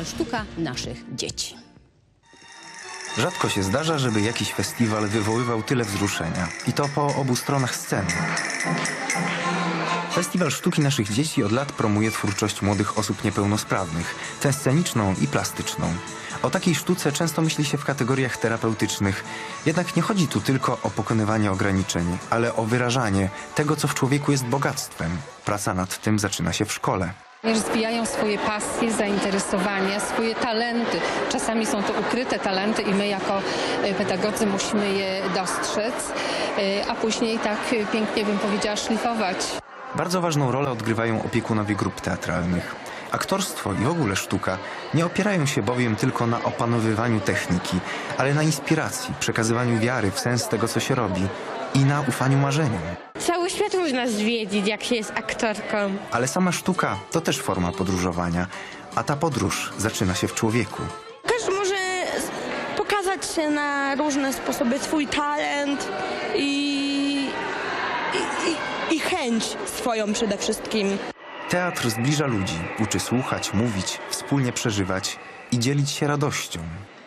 festiwal Sztuka Naszych Dzieci. Rzadko się zdarza, żeby jakiś festiwal wywoływał tyle wzruszenia. I to po obu stronach sceny. Festiwal Sztuki Naszych Dzieci od lat promuje twórczość młodych osób niepełnosprawnych, tę sceniczną i plastyczną. O takiej sztuce często myśli się w kategoriach terapeutycznych. Jednak nie chodzi tu tylko o pokonywanie ograniczeń, ale o wyrażanie tego, co w człowieku jest bogactwem. Praca nad tym zaczyna się w szkole. Rozwijają swoje pasje, zainteresowania, swoje talenty. Czasami są to ukryte talenty i my jako e, pedagodzy musimy je dostrzec, e, a później tak e, pięknie bym powiedziała szlifować. Bardzo ważną rolę odgrywają opiekunowie grup teatralnych. Aktorstwo i w ogóle sztuka nie opierają się bowiem tylko na opanowywaniu techniki, ale na inspiracji, przekazywaniu wiary w sens tego, co się robi i na ufaniu marzeniom. Cały świat można zwiedzić, jak się jest aktorką. Ale sama sztuka to też forma podróżowania, a ta podróż zaczyna się w człowieku. Każdy może pokazać się na różne sposoby swój talent i, i, i, i chęć swoją przede wszystkim. Teatr zbliża ludzi, uczy słuchać, mówić, wspólnie przeżywać i dzielić się radością.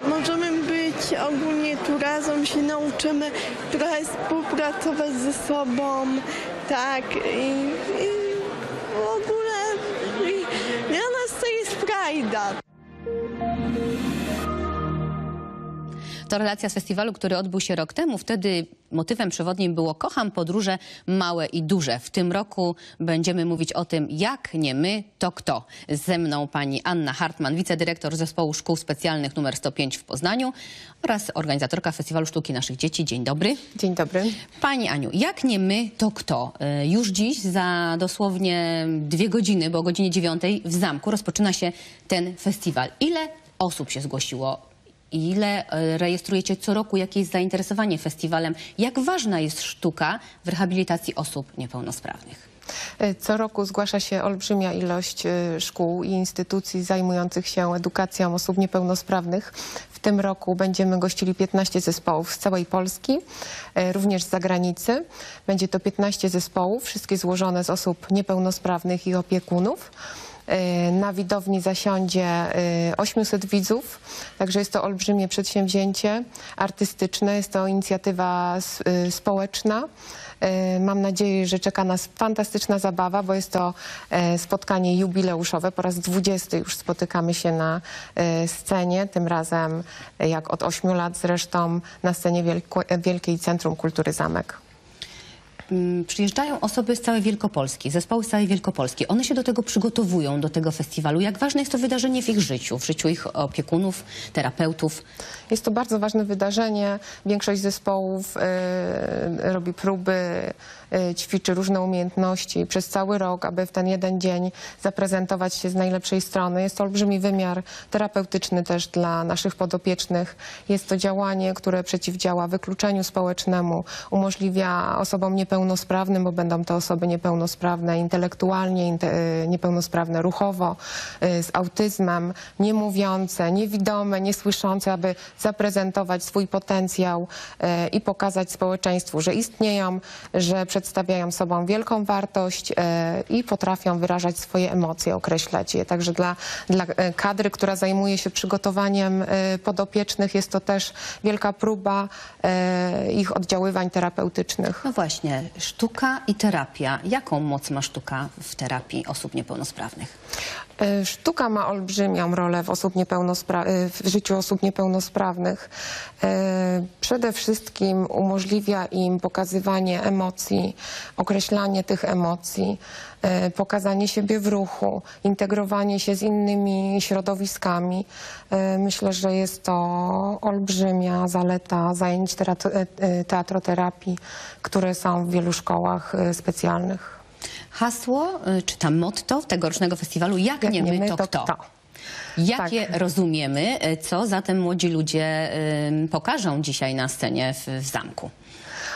Możemy być ogólnie tu razem, się nauczymy trochę współpracować ze sobą, tak, i, i w ogóle i dla nas to jest frajda. To relacja z festiwalu, który odbył się rok temu. Wtedy motywem przewodnim było Kocham podróże małe i duże. W tym roku będziemy mówić o tym, jak nie my, to kto. Ze mną pani Anna Hartman, wicedyrektor Zespołu Szkół Specjalnych nr 105 w Poznaniu oraz organizatorka Festiwalu Sztuki Naszych Dzieci. Dzień dobry. Dzień dobry. Pani Aniu, jak nie my, to kto? Y, Już dziś za dosłownie dwie godziny, bo o godzinie dziewiątej w zamku rozpoczyna się ten festiwal. Ile osób się zgłosiło? Ile y, rejestrujecie co roku? Jakie jest zainteresowanie festiwalem? Jak ważna jest sztuka w rehabilitacji osób niepełnosprawnych? E, Co roku zgłasza się olbrzymia ilość e, szkół i instytucji zajmujących się edukacją osób niepełnosprawnych. W tym roku będziemy gościli 15 zespołów z całej Polski, e, również z zagranicy. Będzie to 15 zespołów, wszystkie złożone z osób niepełnosprawnych i opiekunów. E, Na widowni zasiądzie e, 800 widzów, także jest to olbrzymie przedsięwzięcie artystyczne, jest to inicjatywa e, społeczna. Mam nadzieję, że czeka nas fantastyczna zabawa, bo jest to spotkanie jubileuszowe. Po raz 20 już spotykamy się na scenie, tym razem jak od 8 lat zresztą na scenie Wielkiej Centrum Kultury Zamek. Mm, Przyjeżdżają osoby z całej Wielkopolski, zespoły z całej Wielkopolski. One się do tego przygotowują, do tego festiwalu. Jak ważne jest to wydarzenie w ich życiu, w życiu ich opiekunów, terapeutów? Jest to bardzo ważne wydarzenie. Większość zespołów e, robi próby, e, ćwiczy różne umiejętności przez cały rok, aby w ten jeden dzień zaprezentować się z najlepszej strony. Jest to olbrzymi wymiar terapeutyczny też dla naszych podopiecznych. Jest to działanie, które przeciwdziała wykluczeniu społecznemu, umożliwia osobom niepełnosprawnym, bo będą to osoby niepełnosprawne intelektualnie, inte, e, niepełnosprawne ruchowo, e, z autyzmem, niemówiące, niewidome, niesłyszące, aby zaprezentować swój potencjał e, i pokazać społeczeństwu, że istnieją, że przedstawiają sobą wielką wartość i potrafią wyrażać swoje emocje, określać je. Także dla, dla kadry, która zajmuje się przygotowaniem podopiecznych, jest to też wielka próba ich oddziaływań terapeutycznych. No właśnie, sztuka i terapia. Jaką moc ma sztuka w terapii osób niepełnosprawnych? E, Sztuka ma olbrzymią rolę w, osób e, w życiu osób niepełnosprawnych. E, Przede wszystkim umożliwia im pokazywanie emocji, określanie tych emocji, pokazanie siebie w ruchu, integrowanie się z innymi środowiskami. Myślę, że jest to olbrzymia zaleta zajęć teatro- teatroterapii, które są w wielu szkołach specjalnych. Hasło, y, czy tam motto tegorocznego festiwalu Jak, nie, my, to, kto? Jakie rozumiemy, y, co zatem młodzi ludzie y, pokażą dzisiaj na scenie w, w zamku?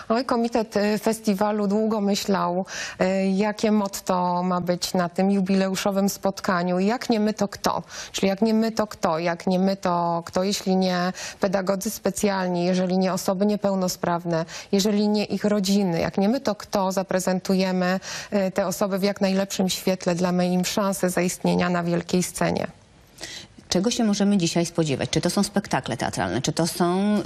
Oj, komitet e, festiwalu długo myślał, e, jakie motto ma być na tym jubileuszowym spotkaniu. Jak nie my, to kto? Czyli jak nie my, to kto? Jak nie my, to kto? Jeśli nie pedagodzy specjalni, jeżeli nie osoby niepełnosprawne, jeżeli nie ich rodziny, jak nie my, to kto? Zaprezentujemy e, te osoby w jak najlepszym świetle, damy im szansę zaistnienia na wielkiej scenie. Czego się możemy dzisiaj spodziewać? Czy to są spektakle teatralne, czy to są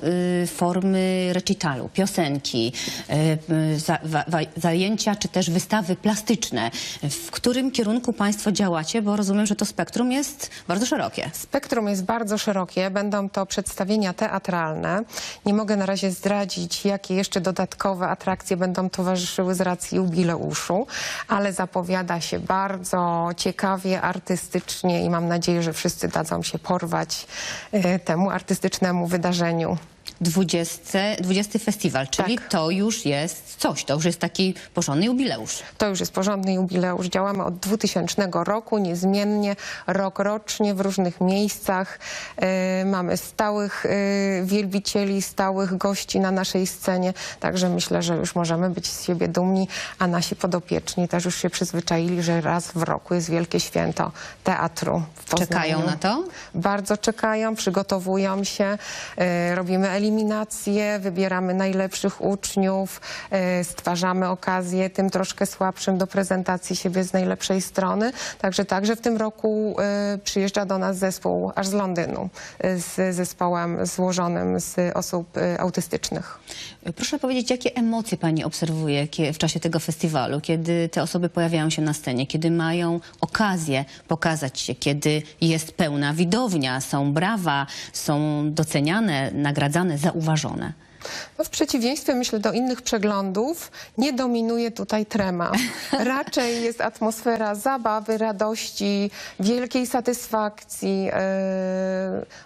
y, formy recitalu, piosenki, y, y, za, wa, zajęcia, czy też wystawy plastyczne? W którym kierunku Państwo działacie? Bo rozumiem, że to spektrum jest bardzo szerokie. Spektrum jest bardzo szerokie. Będą to przedstawienia teatralne. Nie mogę na razie zdradzić, jakie jeszcze dodatkowe atrakcje będą towarzyszyły z racji jubileuszu, ale zapowiada się bardzo ciekawie, artystycznie i mam nadzieję, że wszyscy dadzą się porwać e, temu artystycznemu wydarzeniu. 20, 20 festiwal, czyli Tak. to już jest coś, to już jest taki porządny jubileusz. To już jest porządny jubileusz. Działamy od 2000 roku, niezmiennie, rok rocznie w różnych miejscach. E, mamy stałych e, wielbicieli, stałych gości na naszej scenie, także myślę, że już możemy być z siebie dumni, a nasi podopieczni też już się przyzwyczaili, że raz w roku jest wielkie święto teatru w Poznaniu. Czekają na to? Bardzo czekają, przygotowują się, e, robimy eliminacje, wybieramy najlepszych uczniów, e, stwarzamy okazję tym troszkę słabszym do prezentacji siebie z najlepszej strony. Także także w tym roku e, przyjeżdża do nas zespół aż z Londynu e, z zespołem złożonym z osób autystycznych. Proszę powiedzieć, jakie emocje Pani obserwuje w czasie tego festiwalu, kiedy te osoby pojawiają się na scenie, kiedy mają okazję pokazać się, kiedy jest pełna widownia, są brawa, są doceniane, nagradzane, zauważone. No w przeciwieństwie, myślę, do innych przeglądów, nie dominuje tutaj trema. Raczej jest atmosfera zabawy, radości, wielkiej satysfakcji. Yy,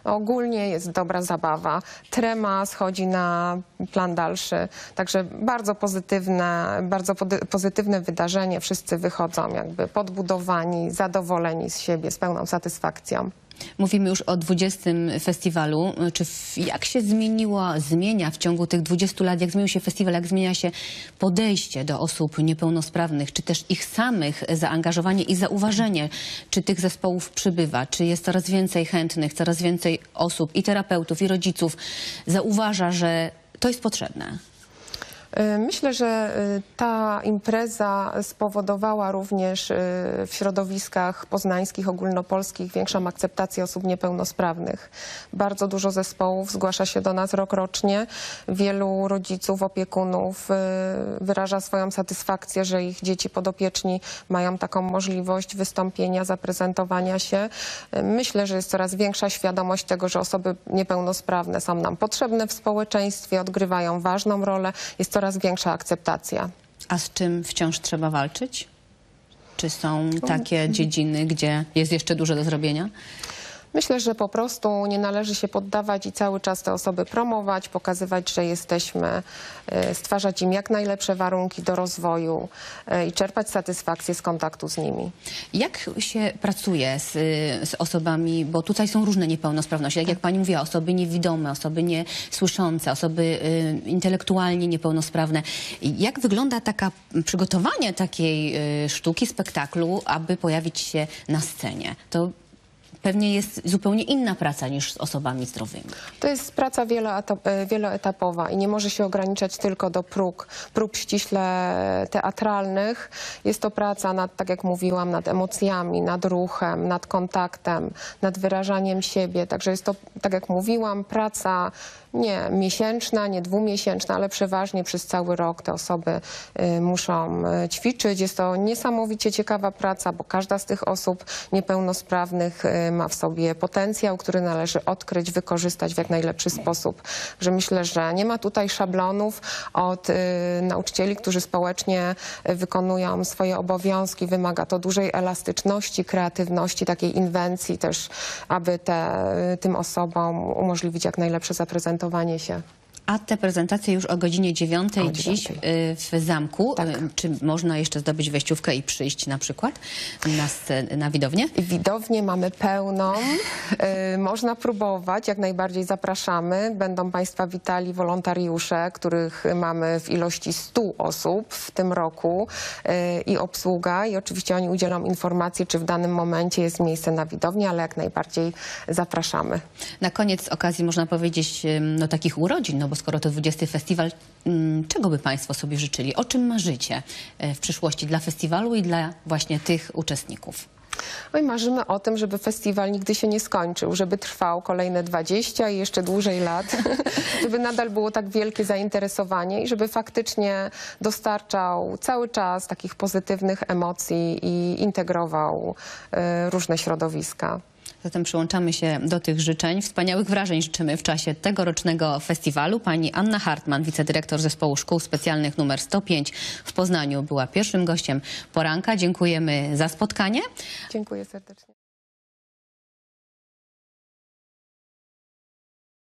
ogólnie jest dobra zabawa. Trema schodzi na plan dalszy. Także bardzo pozytywne, bardzo pozytywne wydarzenie. Wszyscy wychodzą jakby podbudowani, zadowoleni z siebie, z pełną satysfakcją. Mówimy już o 20 festiwalu. Czy jak się zmieniła, zmienia w ciągu tych 20 lat, jak zmienił się festiwal, jak zmienia się podejście do osób niepełnosprawnych, czy też ich samych zaangażowanie i zauważenie, czy tych zespołów przybywa, czy jest coraz więcej chętnych, coraz więcej osób i terapeutów, i rodziców zauważa, że to jest potrzebne. Y, Myślę, że y, ta impreza spowodowała również y, w środowiskach poznańskich, ogólnopolskich większą akceptację osób niepełnosprawnych. Bardzo dużo zespołów zgłasza się do nas rok rocznie. Wielu rodziców, opiekunów wyraża swoją satysfakcję, że ich dzieci podopieczni mają taką możliwość wystąpienia, zaprezentowania się. Myślę, że jest coraz większa świadomość tego, że osoby niepełnosprawne są nam potrzebne w społeczeństwie, odgrywają ważną rolę. Jest coraz większa akceptacja. A z czym wciąż trzeba walczyć? Czy są takie dziedziny, gdzie jest jeszcze dużo do zrobienia? Myślę, że po prostu nie należy się poddawać i cały czas te osoby promować, pokazywać, że jesteśmy, e, stwarzać im jak najlepsze warunki do rozwoju e, i czerpać satysfakcję z kontaktu z nimi. Jak się pracuje z, z osobami, bo tutaj są różne niepełnosprawności, tak jak pani mówiła, osoby niewidome, osoby niesłyszące, osoby y, intelektualnie niepełnosprawne. Jak wygląda taka przygotowanie takiej y, sztuki, spektaklu, aby pojawić się na scenie? To pewnie jest zupełnie inna praca niż z osobami zdrowymi. To jest praca e, wieloetapowa i nie może się ograniczać tylko do prób, prób ściśle teatralnych. Jest to praca nad, tak jak mówiłam, nad emocjami, nad ruchem, nad kontaktem, nad wyrażaniem siebie. Także jest to, tak jak mówiłam, praca nie miesięczna, nie dwumiesięczna, ale przeważnie przez cały rok te osoby y, muszą y, ćwiczyć. Jest to niesamowicie ciekawa praca, bo każda z tych osób niepełnosprawnych y, ma w sobie potencjał, który należy odkryć, wykorzystać w jak najlepszy sposób. Że myślę, że nie ma tutaj szablonów od nauczycieli, którzy społecznie wykonują swoje obowiązki. Wymaga to dużej elastyczności, kreatywności, takiej inwencji też, aby te, tym osobom umożliwić jak najlepsze zaprezentowanie się. A te prezentacje już o godzinie 9 O dziś 9:00. y, w zamku. Tak. Y, Czy można jeszcze zdobyć wejściówkę i przyjść na przykład na, scen- na widownię? Widownię mamy pełną. Y, można próbować, jak najbardziej zapraszamy. Będą Państwa witali wolontariusze, których mamy w ilości 100 osób w tym roku i obsługa. I oczywiście oni udzielą informacji, czy w danym momencie jest miejsce na widownię, ale jak najbardziej zapraszamy. Na koniec okazji można powiedzieć no, takich urodzin, no bo skoro to 20 festiwal, ym, czego by Państwo sobie życzyli? O czym marzycie e, w przyszłości dla festiwalu i dla właśnie tych uczestników? I marzymy o tym, żeby festiwal nigdy się nie skończył, żeby trwał kolejne 20 i jeszcze dłużej lat, żeby nadal było tak wielkie zainteresowanie i żeby faktycznie dostarczał cały czas takich pozytywnych emocji i integrował e, różne środowiska. Zatem przyłączamy się do tych życzeń. Wspaniałych wrażeń życzymy w czasie tegorocznego festiwalu. Pani Anna Hartman, wicedyrektor Zespołu Szkół Specjalnych nr 105 w Poznaniu, była pierwszym gościem poranka. Dziękujemy za spotkanie. Dziękuję serdecznie.